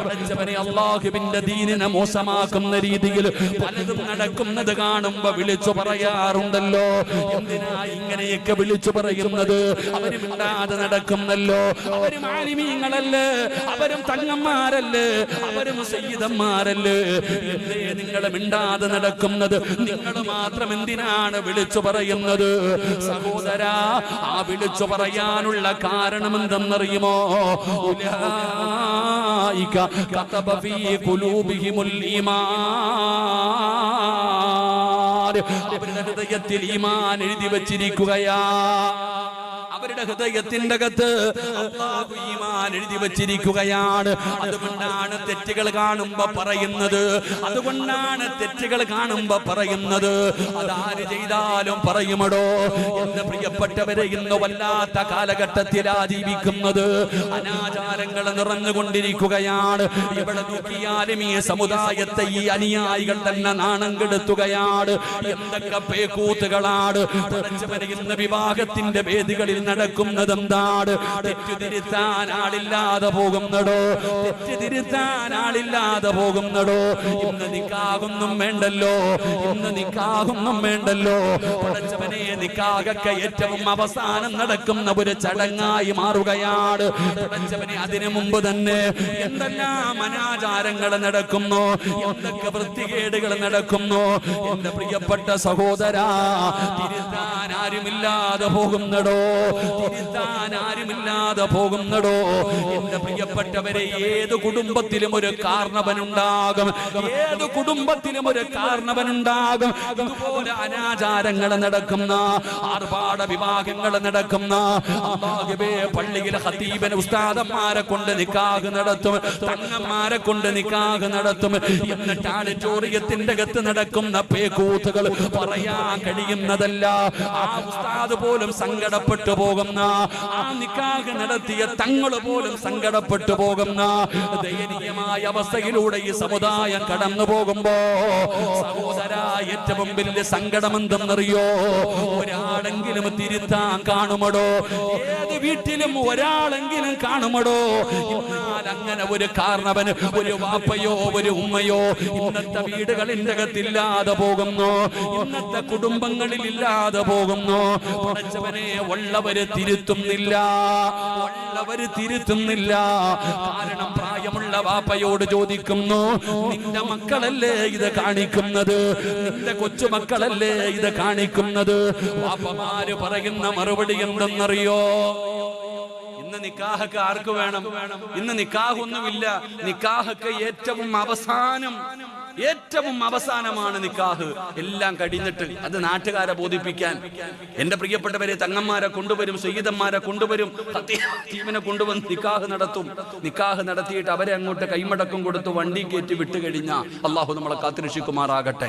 പഠിച്ചവനെ അള്ളാഹുവിന്റെ ദീനിനെ മോശമാക്കുന്ന രീതിയിൽ പലതും നടക്കുന്നത് കാണുമ്പോ വിളിച്ചു പറയാറുണ്ടല്ലോ. എന്തിനാ ഇങ്ങനെയൊക്കെ വിളിച്ചു പറയുന്നത്? അവരും നടക്കുന്നല്ലോ. അവരും ആലിമീങ്ങളല്ലേ? അവരും തങ്ങന്മാരല്ലേ? അവരും സയ്യിദന്മാരല്ലേ? നിങ്ങൾ മിണ്ടാതെ നടക്കുന്നത്? നിങ്ങൾ മാത്രം എന്തിനാണ് വിളിച്ചു പറയുന്നത്? സഹോദരാ ആ വിളിച്ചു പറയാനുള്ള കാരണം എന്തെന്നറിയുമോ? ഉലൈക കതബ ഫീ ഖുലൂബിഹിമുൽ ഈമാൻ അവരുടെ ഹൃദയത്തിൽ ഈമാൻ എഴുതി വച്ചിരിക്കുകയാ. അവരുടെ ഹൃദയത്തിന്റെ അകത്ത് അല്ലാഹു ഈമാൻ എഴുതി വച്ചിരിക്കുകയാണ്. അതുകൊണ്ടാണ് തെറ്റുകൾ കാണുമ്പോ പറയുന്നത്. അതുകൊണ്ടാണ് തെറ്റുകൾ കാണുമ്പോ പറയുന്നത്. അതാര് ചെയ്താലും പറയുമടോ. എന്റെ പ്രിയപ്പെട്ടവരെ ഇന്ന് വല്ലാത്ത കാലഘട്ടത്തിലാ ജീവിക്കുന്നത്. അനാചാരങ്ങൾ നിറഞ്ഞുകൊണ്ടിരിക്കുകയാണ്. ഇവിടെ നോക്കിയാലും ഈ സമുദായത്തെ ഈ അനുയായികൾ തന്നെ നാണം കെടുത്തുകയാണ്. എന്തൊക്കെ പേക്കൂത്തുകളാണ്. വിവാഹത്തിന്റെ വേദികളിൽ നടക്കുന്നത് എന്താണ് തെറ്റുതിരുത്താൻ ആളില്ലാതെ പോകുന്നടോ. തെറ്റുതിരുത്താൻ ആളില്ലാതെ പോകുന്നടോ. ഇന്ന് നിക്കാകൊന്നും വേണ്ടല്ലോ. ഇന്ന് നിക്കാകൊന്നും വേണ്ടല്ലോ. പടച്ചവനെ നിക്കാകൊക്കെ ഏറ്റവും അവസാനം നടക്കുന്ന ഒരു ചടങ്ങായി മാറുകയാണ്. പടച്ചവനെ അതിനു മുമ്പ് തന്നെ എന്തെല്ലാം അനാചാരങ്ങൾ നടക്കുന്നു? എന്തൊക്കെ വൃത്തികേടുകൾ നടക്കുന്നു? എന്റെ പ്രിയപ്പെട്ട സഹോദരാ തിരുത്താൻ ആരുമില്ലാതെ പോകുന്നടോ. തിരുത്താൻ ആരുമില്ലാതെ പോകുന്നടോ. എന്റെ പ്രിയപ്പെട്ടവരെ ഏത് കുടുംബത്തിലും ഒരു കാരണവനുണ്ടാകും ഏത് കുടുംബത്തിലും ഒരു കാരണവനുണ്ടാകും ഇതുപോലെ അനാചാരങ്ങൾ നടക്കുന്ന ആർഭാട വിവാഹങ്ങൾ നടക്കുന്ന പള്ളിയിലെ ഹത്തീബൻ ഉസ്താദന്മാരെ കൊണ്ട് നിക്കാഹ് നടത്തും തങ്ങന്മാരെ കൊണ്ട് നിക്കാഹ് നടത്തും. എന്നിട്ട് ആഡിറ്റോറിയത്തിന്റെ അകത്ത് നടക്കുന്ന പേക്കൂത്തുകൾ പറയാൻ കഴിയുന്നതല്ല. ആ ഉസ്താദ് പോലും സങ്കടപ്പെട്ടു പോകുന്ന ആ നിക്കാഹ് നടത്തിയ തങ്ങൾ സങ്കടപ്പെട്ടു പോകുന്ന ദയനീയമായ അവസ്ഥയിലൂടെ ഈ സമുദായം കടന്നു പോകുമ്പോ സഹോദര ഏറ്റവും വലിയ സങ്കടം എന്തെന്നറിയോ ഒരാളെങ്കിലും തിരുത്താൻ കാണുമടോ? ഏത് വീട്ടിലും ഒരാളെങ്കിലും കാണുമടോ? അങ്ങനെ ഒരു കാരണവന് ഒരു വാപ്പയോ ഒരു ഉമ്മയോ ഇന്നത്തെ വീടുകളിന്റെ അകത്തില്ലാതെ പോകുന്നു. ഇന്നത്തെ കുടുംബങ്ങളിൽ ഇല്ലാതെ പോകുന്നു. ഉള്ളവര് തിരുത്തുന്നില്ല. ഉള്ളവര് തിരുത്തുന്നില്ല കാരണം പ്രായമുള്ള വാപ്പയോട് ചോദിക്കുന്നു നിന്റെ മക്കളല്ലേ ഇത് കാണിക്കുന്നത്? നിന്റെ കൊച്ചുമക്കളല്ലേ ഇത് കാണിക്കുന്നത്? വാപ്പമാര് പറയുന്ന മറുപടി എന്തെന്നറിയോ? ഇന്ന് നിക്കാഹൊക്കെ ആർക്ക് വേണം? ഇന്ന് നിക്കാഹൊന്നുമില്ല. നിക്കാഹൊക്കെ ഏറ്റവും അവസാനം ഏറ്റവും അവസാനമാണ് നിക്കാഹ്. എല്ലാം കഴിഞ്ഞിട്ട് അത് നാട്ടുകാരെ ബോധിപ്പിക്കാൻ. എന്റെ പ്രിയപ്പെട്ടവരെ തങ്ങന്മാരെ കൊണ്ടുവരും സയ്യിദന്മാരെ കൊണ്ടുവരും ഹത്തീബിനെ കൊണ്ടുവന്ന് നിക്കാഹ് നടത്തും. നിക്കാഹ് നടത്തിയിട്ട് അവരെ അങ്ങോട്ട് കൈമടക്കം കൊടുത്ത് വണ്ടി കയറ്റി വിട്ടുകഴിഞ്ഞ അള്ളാഹു നമ്മളെ കാത്തിരക്ഷിക്കുമാറാകട്ടെ.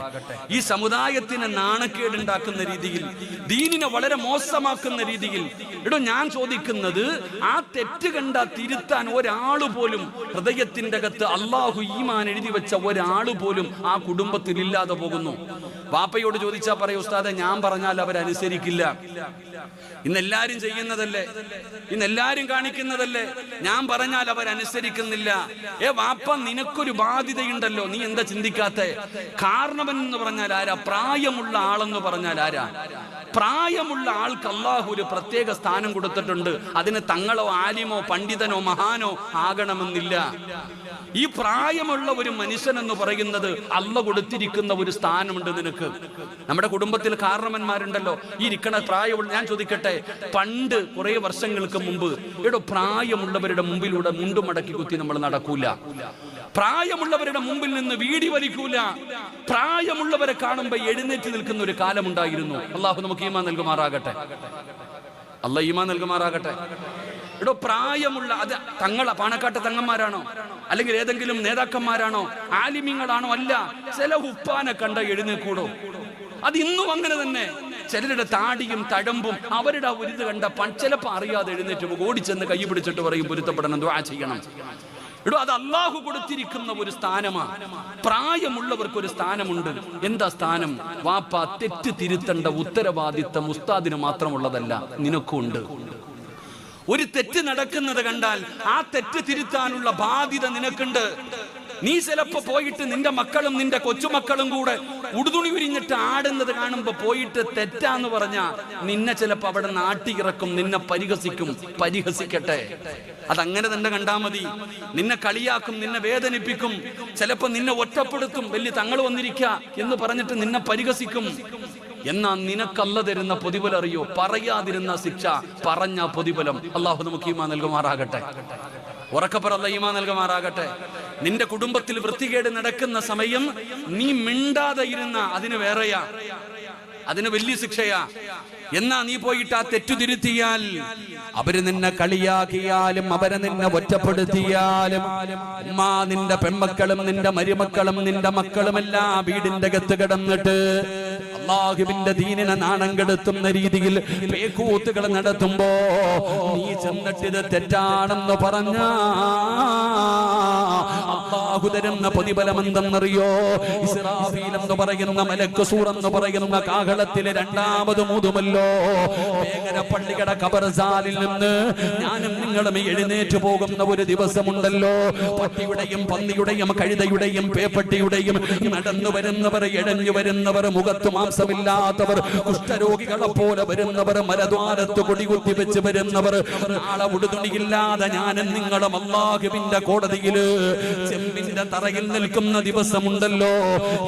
ഈ സമുദായത്തിന് നാണക്കേടുണ്ടാക്കുന്ന രീതിയിൽ ദീനിനെ വളരെ മോശമാക്കുന്ന രീതിയിൽ എടോ ഞാൻ ചോദിക്കുന്നത് ആ തെറ്റ് കണ്ട തിരുത്താൻ ഒരാൾ പോലും ഹൃദയത്തിന്റെ അകത്ത് അള്ളാഹു ഈമാൻ എഴുതി വെച്ച ഒരാൾ പോലും ആ കുടുംബത്തിൽ ഇല്ലാതെ പോകുന്നു. വാപ്പയോട് ചോദിച്ചാൽ പറയൂ ഉസ്താദെ ഞാൻ പറഞ്ഞാൽ അവരനുസരിക്കില്ല. ഇന്നെല്ലാരും ചെയ്യുന്നതല്ലേ? ഇന്നെല്ലാരും കാണിക്കുന്നതല്ലേ? ഞാൻ പറഞ്ഞാൽ അവരനുസരിക്കുന്നില്ല. ഏ വാപ്പ നിനക്കൊരു ബാധ്യതയുണ്ടല്ലോ. നീ എന്താ ചിന്തിക്കാത്ത? കാരണവൻ എന്ന് പറഞ്ഞാൽ ആരാ? പ്രായമുള്ള ആളെന്ന് പറഞ്ഞാൽ ആരാ? പ്രായമുള്ള ആൾക്ക് അള്ളാഹു ഒരു പ്രത്യേക സ്ഥാനം കൊടുത്തിട്ടുണ്ട്. അതിന് തങ്ങളോ ആലിമോ പണ്ഡിതനോ മഹാനോ ആകണമെന്നില്ല. ഈ പ്രായമുള്ള ഒരു മനുഷ്യൻ എന്ന് പറയുന്നത് അല്ല കൊടുത്തിരിക്കുന്ന ഒരു സ്ഥാനമുണ്ട് നിനക്ക്. നമ്മുടെ കുടുംബത്തിൽ കാരണവന്മാരുണ്ടല്ലോ. ഈ ഇരിക്കണ പ്രായമുള്ള ഞാൻ ചോദിക്കട്ടെ പണ്ട് കുറെ വർഷങ്ങൾക്ക് മുമ്പ് ഇവിടെ പ്രായമുള്ളവരുടെ മുമ്പിലൂടെ മുണ്ടുമടക്കി കുത്തി നമ്മൾ നടക്കൂല. പ്രായമുള്ളവരുടെ മുമ്പിൽ നിന്ന് വീടി വലിക്കൂല. പ്രായമുള്ളവരെ കാണുമ്പോ എഴുന്നേറ്റ് നിൽക്കുന്ന ഒരു കാലമുണ്ടായിരുന്നു. അള്ളാഹു നമുക്ക് ഈമാ നൽകുമാറാകട്ടെ. അല്ല ഈമാ നൽകുമാറാകട്ടെ. എടോ പ്രായമുള്ള അത് തങ്ങള പാണക്കാട്ട് തങ്ങന്മാരാണോ? അല്ലെങ്കിൽ ഏതെങ്കിലും നേതാക്കന്മാരാണോ? ആലിമ്യങ്ങളാണോ അല്ല ചില ഉപ്പാനെ കണ്ട എഴുന്നേക്കൂടോ അത് ഇന്നും അങ്ങനെ തന്നെ. ചിലരുടെ താടിയും തഴമ്പും അവരുടെ ഒരു ഇത് കണ്ട ചിലപ്പോ അറിയാതെ എഴുന്നേറ്റ് ഓടിച്ചെന്ന് കൈ പിടിച്ചിട്ട് പറയും പൊരുത്തപ്പെടണം ദ്വാ ചെയ്യണം. എടോ അത് അള്ളാഹു കൊടുത്തിരിക്കുന്ന ഒരു സ്ഥാനമാണ് പ്രായമുള്ളവർക്ക് ഒരു സ്ഥാനമുണ്ട്. എന്താ സ്ഥാനം? വാപ്പ തെറ്റ് തിരുത്തേണ്ട ഉത്തരവാദിത്തം ഉസ്താദിന് മാത്രമുള്ളതല്ല നിനക്കും ഉണ്ട് ഒരു തെറ്റ് നടക്കുന്നത് കണ്ടാൽ ആ തെറ്റ് തിരുത്താനുള്ള ബാധ്യത നിനക്കുണ്ട്. നീ ചിലപ്പോ പോയിട്ട് നിന്റെ മക്കളും നിന്റെ കൊച്ചുമക്കളും കൂടെ ഉടുതുണി ഉരിഞ്ഞിട്ട് ആടുന്നത് കാണുമ്പോ പോയിട്ട് തെറ്റാന്ന് പറഞ്ഞ നിന്നെ ചിലപ്പോ അവിടെ നാട്ടിയിറക്കും നിന്നെ പരിഹസിക്കും. പരിഹസിക്കട്ടെ. അതങ്ങനെ തന്നെ കണ്ടാ മതി. നിന്നെ കളിയാക്കും നിന്നെ വേദനിപ്പിക്കും. ചിലപ്പോ നിന്നെ ഒറ്റപ്പെടുത്തും. വലിയ തങ്ങൾ വന്നിരിക്ക എന്ന് പറഞ്ഞിട്ട് നിന്നെ പരിഹസിക്കും. എന്നാ നിനക്കല്ല തരുന്ന പൊതുബലം അറിയോ? പറയാതിരുന്ന ശിക്ഷ പറഞ്ഞ പൊതുബലം അള്ളാഹു നമുക്ക് ഈമാ നൽകുമാറാകട്ടെ. ഉറക്കപ്പറല്ല ഈമാ നൽകുമാറാകട്ടെ. നിന്റെ കുടുംബത്തിൽ വൃത്തികേട് നടക്കുന്ന സമയം നീ മിണ്ടാതെ ഇരുന്ന അതിന് വേറെയാ. അതിന് വലിയ ശിക്ഷയാ. എന്നാ നീ പോയിട്ട് ആ തെറ്റു തിരുത്തിയാൽ അവർ നിന്നെ കളിയാക്കിയാലും അവരെ നിന്നെ ഒറ്റപ്പെടുത്തിയാലും ഉമ്മാ നിന്റെ പെൺമക്കളും നിന്റെ മരുമക്കളും നിന്റെ മക്കളുമെല്ലാം വീടിന്റെ അകത്ത് കിടന്നിട്ട് അള്ളാഹുവിന്റെ ദീനിനെ നാണം കെടുത്തുന്ന രീതിയിൽ പേക്കൂത്തുകൾ നടത്തുമ്പോ നീ ചെന്നിട്ടിത് തെറ്റാണെന്ന് പറഞ്ഞ അള്ളാഹു തരുന്ന പ്രതിഫലം എന്തെന്നറിയോ ഇസ്രാഫീൽ എന്ന് പറയുന്ന മലക്ക് സൂർ എന്ന് പറയുന്ന കാഹളത്തിലെ രണ്ടാമത് മുതുമല്ലോ. വേഗര പള്ളികട കബർസാലിൽ നിന്ന് ഞാനും നിങ്ങളും എഴുന്നേറ്റ് പോകുന്ന ഒരു ദിവസമുണ്ടല്ലോ. പട്ടിയുടെയും പന്നിയുടെയും കഴുതയുടെയും പേപ്പട്ടിയുടെയും നടന്നു വരുന്നവർ ഇഴഞ്ഞു വരുന്നവർ മുഖത്ത് മാംസമില്ലാത്തവർ കുഷ്ഠരോഗികളെ പോലെ വരുന്നവർ മലദ്വാരത്ത് കൊടികുത്തി വെച്ച് വരുന്നവർ നാളെ ഉടുതുണിയില്ലാതെ ഞാനും നിങ്ങളും അള്ളാഹുവിന്റെ കോടതിയിൽ ചെമ്പിന്റെ തറയിൽ നിൽക്കുന്ന ദിവസമുണ്ടല്ലോ.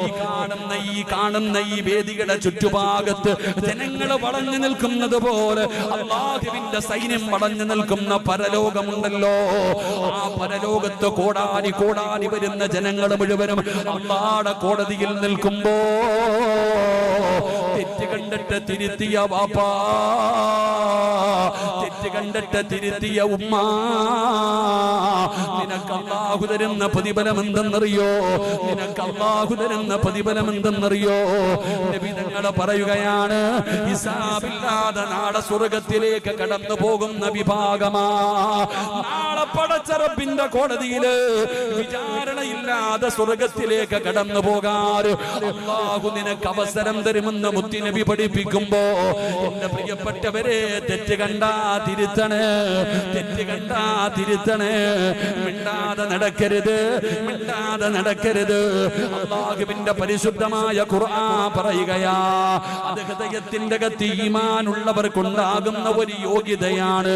ഈ കാണുന്ന ഈ കാണുന്ന ഈ വേദികളുടെ ചുറ്റുഭാഗത്ത് ജനങ്ങൾ വളഞ്ഞു നിൽക്കുന്നത് പോലെ അള്ളാഹുവിന്റെ സൈന്യം വളഞ്ഞു നിൽക്കുന്ന പരലോകമുണ്ടല്ലോ. ആ പരലോകത്ത് കോടാനി കോടാനി വരുന്ന ജനങ്ങൾ മുഴുവനും അള്ളാടെ കോടതിയിൽ നിൽക്കുമ്പോ തെറ്റ് കണ്ടിട്ട് തിരുത്തിയ വാപ്പാ തെറ്റ് കണ്ടിട്ട് തിരുത്തിയ ഉമ്മ നിനക്ക് അള്ളാഹു തരുന്ന പ്രതിഫലം എന്തെന്നറിയോ നിനക്ക് അള്ളാഹു തരുന്ന പ്രതിഫലം എന്തെന്നറിയോ നബിതങ്ങളെ പറയുകയാണ് ഹിസാബില്ലാതെ നാളെ സ്വർഗത്തിലേക്ക് കടന്നു പോകുന്ന വിഭാഗമാ. നാളെ പടച്ചറപ്പിന്റെ കോടതിയിൽ വിചാരണയില്ലാതെ സ്വർഗത്തിലേക്ക് കടന്നു പോകാറ്. അള്ളാഹു നിനക്ക് അവസരം തരുമെന്ന് മുത്തിനബി പഠിപ്പിക്കുമ്പോ എന്റെ പ്രിയപ്പെട്ടവരെ തെറ്റ് കണ്ടാ തിരുത്തണേ തെറ്റ് കണ്ടാ തിരുത്തണേ. മിണ്ടാതെ നടക്കരുത് മിണ്ടാതെ നടക്കരുത്. അള്ളാഹുവിന്റെ പരിശുദ്ധമായ ഖുർആൻ പറയുകയാ അത് ഹൃദയത്തിന്റെ ഈമാനുള്ളവർക്കുണ്ടാകുന്ന ഒരു യോഗ്യതയാണ്.